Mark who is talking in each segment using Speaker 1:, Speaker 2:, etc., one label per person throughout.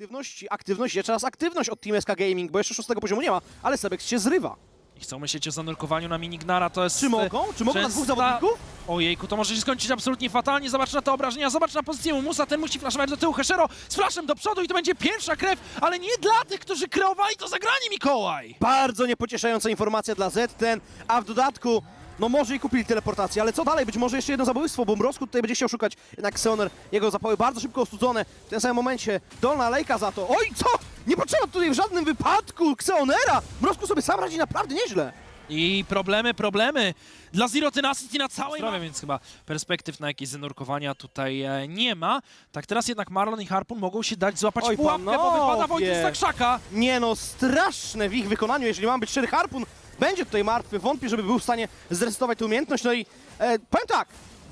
Speaker 1: Aktywność, aktywność, jeszcze raz aktywność od Team SK Gaming, bo jeszcze szóstego poziomu nie ma, ale Sebex się zrywa.
Speaker 2: I chcą myśleć o zanurkowaniu na Minignara, to jest...
Speaker 1: Czy mogą? Czy mogą na dwóch zawodników?
Speaker 2: Ojejku, to może się skończyć absolutnie fatalnie. Zobacz na te obrażenia, zobacz na pozycję Mumusa, ten musi flaszować do tyłu Heshero z flashem do przodu i to będzie pierwsza krew, ale nie dla tych, którzy kreowali to zagranie, Mikołaj!
Speaker 1: Bardzo niepocieszająca informacja dla Z10, a w dodatku, no może i kupili teleportację, ale co dalej? Być może jeszcze jedno zabójstwo, bo Mrozku tutaj będzie chciał szukać jednak Xeoner, jego zapały bardzo szybko ostudzone. W tym samym momencie dolna lejka za to. Oj, co? Nie potrzeba tutaj w żadnym wypadku Xeonera! Mrozku sobie sam radzi naprawdę nieźle.
Speaker 2: I problemy, problemy dla Zero Tenacity na całej mapie, więc chyba perspektyw na jakieś zanurkowania tutaj e, nie ma. Tak teraz jednak Marlon i Harpun mogą się dać złapać
Speaker 1: Oj,
Speaker 2: w pułapkę, bo wypada z krzaka.
Speaker 1: Nie no, straszne w ich wykonaniu, jeżeli mam być szczery, Harpun będzie tutaj martwy, wątpię, żeby był w stanie zresetować tę umiejętność, no i e, powiem tak,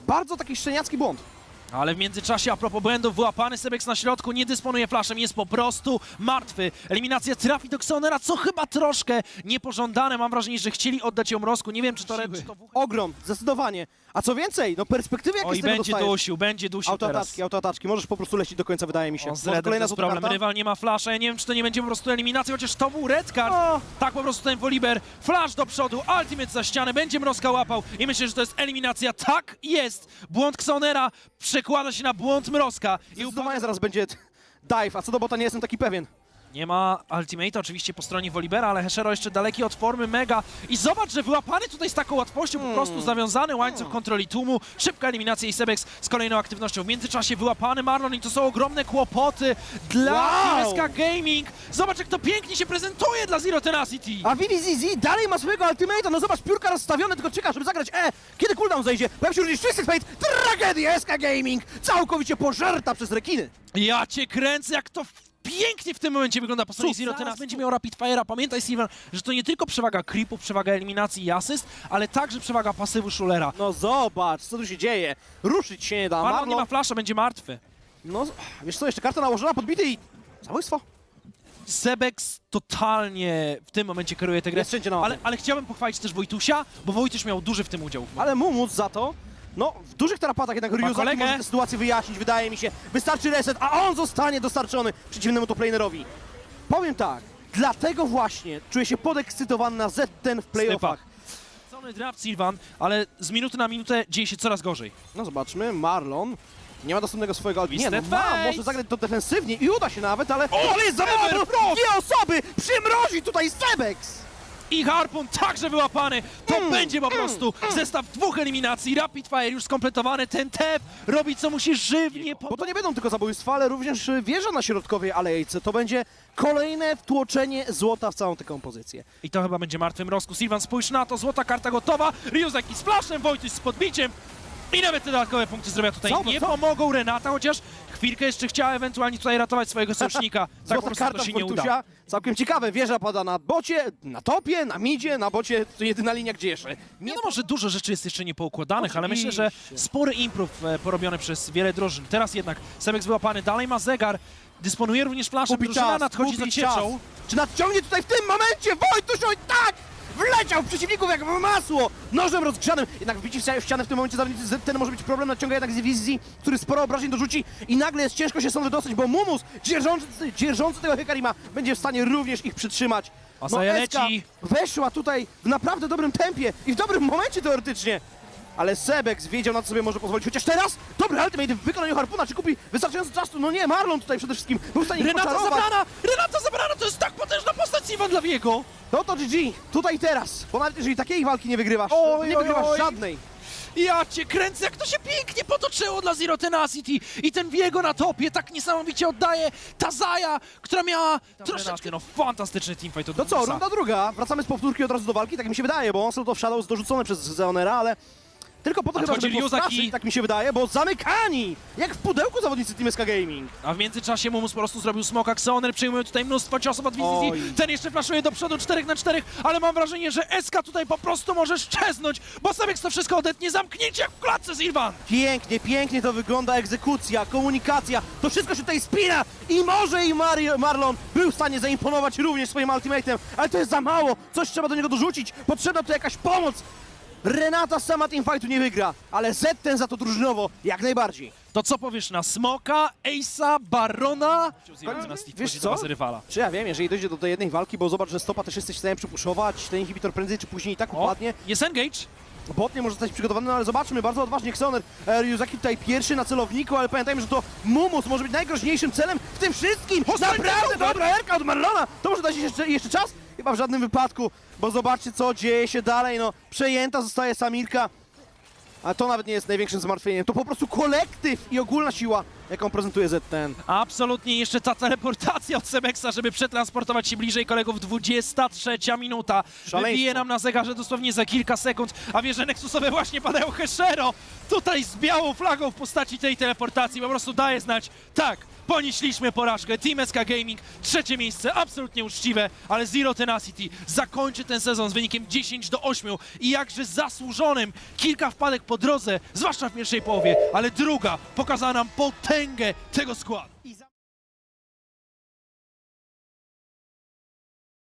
Speaker 1: bardzo taki szczeniacki błąd.
Speaker 2: Ale w międzyczasie, a propos błędów, wyłapany Sebex na środku, nie dysponuje flashem, jest po prostu martwy. Eliminacja trafi do Xonera, co chyba troszkę niepożądane. Mam wrażenie, że chcieli oddać ją Mrozku. Nie wiem, czy to... Czy to...
Speaker 1: Ogrom, zdecydowanie. A co więcej, no perspektywy jakie
Speaker 2: Oj,
Speaker 1: z tego
Speaker 2: będzie
Speaker 1: dostajesz?
Speaker 2: dusił, będzie dusił teraz.
Speaker 1: Autoataczki, autoataczki, możesz po prostu lecieć do końca, wydaje mi się.
Speaker 2: O, z
Speaker 1: Może
Speaker 2: Redem to
Speaker 1: kolejna
Speaker 2: jest
Speaker 1: złota
Speaker 2: problem.
Speaker 1: karta?
Speaker 2: Rywal nie ma flasza. Ja nie wiem, czy to nie będzie po prostu eliminacja, chociaż to był red card.
Speaker 1: O.
Speaker 2: Tak po prostu ten Volibear. Flash do przodu, ultimate za ścianę, będzie Mrozka łapał i myślę, że to jest eliminacja. Tak jest! Błąd Xonera przekłada się na błąd Mrozka. I
Speaker 1: Zdecydowanie zaraz będzie dive, a co do bota nie jestem taki pewien.
Speaker 2: Nie ma ultimate'a oczywiście po stronie Wolibera, ale Heshero jeszcze daleki od formy mega. I zobacz, że wyłapany tutaj z taką łatwością,
Speaker 1: Hmm.
Speaker 2: po prostu zawiązany łańcuch kontroli tłumu, szybka eliminacja i Sebex z kolejną aktywnością. W międzyczasie wyłapany Marlon i to są ogromne kłopoty dla
Speaker 1: Wow!
Speaker 2: TSK Gaming. Zobacz, jak to pięknie się prezentuje dla Zero Tenacity.
Speaker 1: A VVZZ dalej ma swojego ultimate'a, no zobacz, piórka rozstawione, tylko czeka, żeby zagrać E. Kiedy cooldown zejdzie, pojawi się również Twisted Fate, tragedia SK Gaming, całkowicie pożarta przez rekiny.
Speaker 2: Ja cię kręcę, jak to pięknie w tym momencie wygląda po stronie Zero Teraz będzie miał Rapid Fire'a. Pamiętaj, Silvan, że to nie tylko przewaga creepów, przewaga eliminacji i asyst, ale także przewaga pasywu Schulera.
Speaker 1: No zobacz, co tu się dzieje. Ruszyć się nie da.
Speaker 2: Marlon nie
Speaker 1: Marlon,
Speaker 2: ma flasza, będzie martwy.
Speaker 1: no wiesz co, jeszcze karta nałożona, podbity i zabójstwo.
Speaker 2: Sebex totalnie w tym momencie kieruje tę grę.
Speaker 1: Jest wszędzie na mapie.
Speaker 2: Ale, ale chciałbym pochwalić też Wojtusia, bo Wojtuś miał duży w tym udział.
Speaker 1: Ale Mumus za to, no w dużych tarapatach jednak Ryuzaki
Speaker 2: kolegę.
Speaker 1: może tę sytuację wyjaśnić, wydaje mi się. Wystarczy reset, a on zostanie dostarczony przeciwnemu toplanerowi. Powiem tak, dlatego właśnie czuję się podekscytowany na Z10 w playoffach.
Speaker 2: Cony draft Silvan, ale z minuty na minutę dzieje się coraz gorzej.
Speaker 1: No zobaczmy, Marlon nie ma dostępnego swojego albi. Nie no,
Speaker 2: Twisted
Speaker 1: ma,
Speaker 2: Fate.
Speaker 1: może zagrać to defensywnie i uda się nawet, ale...
Speaker 2: O,
Speaker 1: ale jest za mało! Dwie osoby! Przymrozi tutaj Sebex!
Speaker 2: I Harpun także wyłapany. To
Speaker 1: Mm,
Speaker 2: będzie po prostu zestaw dwóch eliminacji. Rapid Fire już skompletowany. Ten TEP robi co musi żywnie. Po...
Speaker 1: Bo to nie będą tylko zabójstwa, ale również y, wieża na środkowej alejce. To będzie kolejne wtłoczenie złota w całą tę kompozycję.
Speaker 2: I to chyba będzie martwym rozku. Silvan, spójrz na to. Złota karta gotowa. Ryuzaki z flashem, Wojtuś z podbiciem. I nawet te dodatkowe punkty zrobią tutaj
Speaker 1: Co?
Speaker 2: nie
Speaker 1: Co?
Speaker 2: pomogą Renata, chociaż chwilkę jeszcze chciała ewentualnie tutaj ratować swojego sojusznika. tak po
Speaker 1: Złota
Speaker 2: prostu
Speaker 1: karta
Speaker 2: to się nie uda.
Speaker 1: Fortusia. Całkiem ciekawe. Wieża pada na bocie, na topie, na midzie, na bocie. To jedyna linia, gdzie jeszcze.
Speaker 2: Nie no, może dużo rzeczy jest jeszcze niepoukładanych, ale myślę, że spory improv e, porobiony przez wiele drużyn. Teraz jednak Sebex wyłapany, dalej ma zegar, dysponuje również flaszem,
Speaker 1: Kupi
Speaker 2: drużyna
Speaker 1: czas,
Speaker 2: nadchodzi za
Speaker 1: kupi
Speaker 2: cieczą.
Speaker 1: czas. Czy nadciągnie tutaj w tym momencie Wojtuś? Oj! Wleciał w przeciwników jak w masło! Nożem rozgrzanym. Jednak wbici w ścianę- w ścianę w tym momencie zawodnicy ten może być problem. Nadciąga jednak Zivizzi, który sporo obrażeń dorzuci i nagle jest ciężko się stąd wydostać, bo Mumus, dzierżący, dzierżący tego Hekarima, będzie w stanie również ich przytrzymać.
Speaker 2: Asaja
Speaker 1: Eska
Speaker 2: leci.
Speaker 1: weszła tutaj w naprawdę dobrym tempie i w dobrym momencie teoretycznie. Ale Sebex wiedział na co sobie może pozwolić, chociaż teraz dobry ultimate w wykonaniu Harpuna, czy kupi wystarczająco czasu? No nie, Marlon tutaj przede wszystkim był w stanie
Speaker 2: Renata
Speaker 1: poczarować.
Speaker 2: zabrana! Renata zabrana! To jest tak potężna postać Iwan dla Wiego!
Speaker 1: No to GG, tutaj i teraz. Bo nawet jeżeli takiej walki nie wygrywasz,
Speaker 2: Oj,
Speaker 1: nie
Speaker 2: oj,
Speaker 1: wygrywasz
Speaker 2: oj.
Speaker 1: żadnej.
Speaker 2: Ja cię kręcę, jak to się pięknie potoczyło dla Zero Tenacity i ten Wiego na topie tak niesamowicie oddaje Tazaja, która miała troszeczkę, no fantastyczny teamfight to
Speaker 1: To co, runda druga. Wracamy z powtórki od razu do walki, tak mi się wydaje, bo Onslaught of Shadows dorzucony przez Zeonera, ale tylko po to chyba, żeby postraszyć, tak mi się wydaje, bo zamykani! Jak w pudełku zawodnicy Team SK Gaming.
Speaker 2: A w międzyczasie Mumus po prostu zrobił smoka Xeoner, przyjmuje tutaj mnóstwo ciosów od. VZZ. Ten jeszcze flaszuje do przodu 4 na 4, ale mam wrażenie, że SK tutaj po prostu może szczeznąć, bo Sebex to wszystko odetnie, zamknięcie w klatce Silvan.
Speaker 1: Pięknie, pięknie to wygląda, egzekucja, komunikacja, to wszystko się tutaj spina i może i Mari Marlon był w stanie zaimponować również swoim ultimatem, ale to jest za mało, coś trzeba do niego dorzucić, potrzebna tu jakaś pomoc. Renata sama teamfightu nie wygra, ale Z ten za to drużynowo jak najbardziej.
Speaker 2: To co powiesz na Smoka, Ace'a, Barona? Na Steve
Speaker 1: Wiesz co?
Speaker 2: rywala.
Speaker 1: Czy ja wiem, jeżeli dojdzie do tej jednej walki, bo zobacz, że stopa też jesteś w stanie przypuszować, ten inhibitor prędzej czy później i tak
Speaker 2: O,
Speaker 1: upadnie.
Speaker 2: jest engage.
Speaker 1: Bot nie może zostać przygotowany, no ale zobaczmy, bardzo odważnie Xeoner. E, Ryuzaki tutaj pierwszy na celowniku, ale pamiętajmy, że to Mumus może być najgroźniejszym celem w tym wszystkim. Naprawdę dobra erka od Marlona. To może dać jeszcze, jeszcze czas? Chyba w żadnym wypadku, bo zobaczcie co dzieje się dalej. No, przejęta zostaje Samirka. A to nawet nie jest największym zmartwieniem, to po prostu kolektyw i ogólna siła, jaką prezentuje ZTN.
Speaker 2: Absolutnie jeszcze ta teleportacja od Sebeksa, żeby przetransportować się bliżej kolegów. 23 minuta. Wybije nam na zegarze dosłownie za kilka sekund, a wieże Nexusowe właśnie padają Heshero. Tutaj z białą flagą w postaci tej teleportacji po prostu daje znać, tak, ponieśliśmy porażkę. Team SK Gaming, trzecie miejsce, absolutnie uczciwe, ale Zero Tenacity zakończy ten sezon z wynikiem 10 do 8 i jakże zasłużonym. Kilka wpadek po drodze, zwłaszcza w pierwszej połowie, ale druga pokazała nam potęgę tego składu.